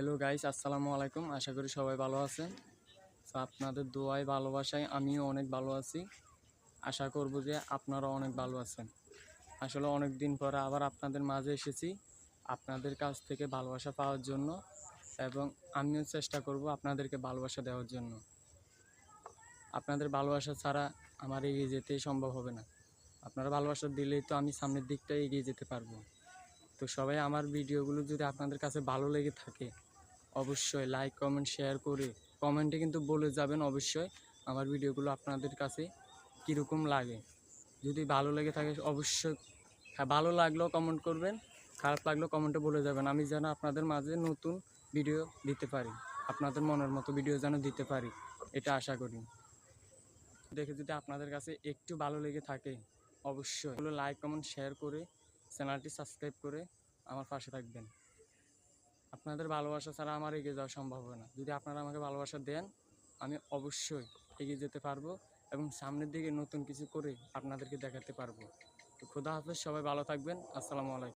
Hello guys আসসালামু আলাইকুম। আশা করি সবাই ভালো আছেন। তো আপনাদের দোয়ায়, ভালোবাসায় আমিও অনেক ভালো আছি। আশা করব যে আপনারাও অনেক ভালো আছেন। আসলে অনেক দিন পরে আবার আপনাদের মাঝে এসেছি আপনাদের কাছ থেকে ভালোবাসা পাওয়ার জন্য এবং আমিও চেষ্টা করব আপনাদেরকে ভালোবাসা দেওয়ার জন্য। আপনাদের ভালোবাসা ছাড়া আমার এগিয়ে যেতেই সম্ভব হবে না। আপনারা ভালোবাসা দিলেই তো আমি সামনের দিকটা এগিয়ে যেতে পারব। তো সবাই আমার ভিডিওগুলো যদি আপনাদের কাছে ভালো লেগে থাকে অবশ্যই লাইক কমেন্ট শেয়ার করে কমেন্টে কিন্তু বলে যাবেন অবশ্যই আমার ভিডিওগুলো আপনাদের কাছে কীরকম লাগে। যদি ভালো লেগে থাকে অবশ্যই হ্যাঁ ভালো লাগলেও কমেন্ট করবেন, খারাপ লাগলেও কমেন্টে বলে যাবেন। আমি যেন আপনাদের মাঝে নতুন ভিডিও দিতে পারি, আপনাদের মনের মতো ভিডিও যেন দিতে পারি, এটা আশা করি। দেখে যদি আপনাদের কাছে একটু ভালো লেগে থাকে অবশ্যই লাইক কমেন্ট শেয়ার করে চ্যানেলটি সাবস্ক্রাইব করে আমার পাশে থাকবেন। আপনাদের ভালোবাসা ছাড়া আমার এগিয়ে যাওয়া সম্ভব হবে না। যদি আপনারা আমাকে ভালোবাসা দেন, আমি অবশ্যই এগিয়ে যেতে পারব এবং সামনের দিকে নতুন কিছু করে আপনাদেরকে দেখাতে পারব। তো খোদা হাফেজ, সবাই ভালো থাকবেন। আসসালামু আলাইকুম।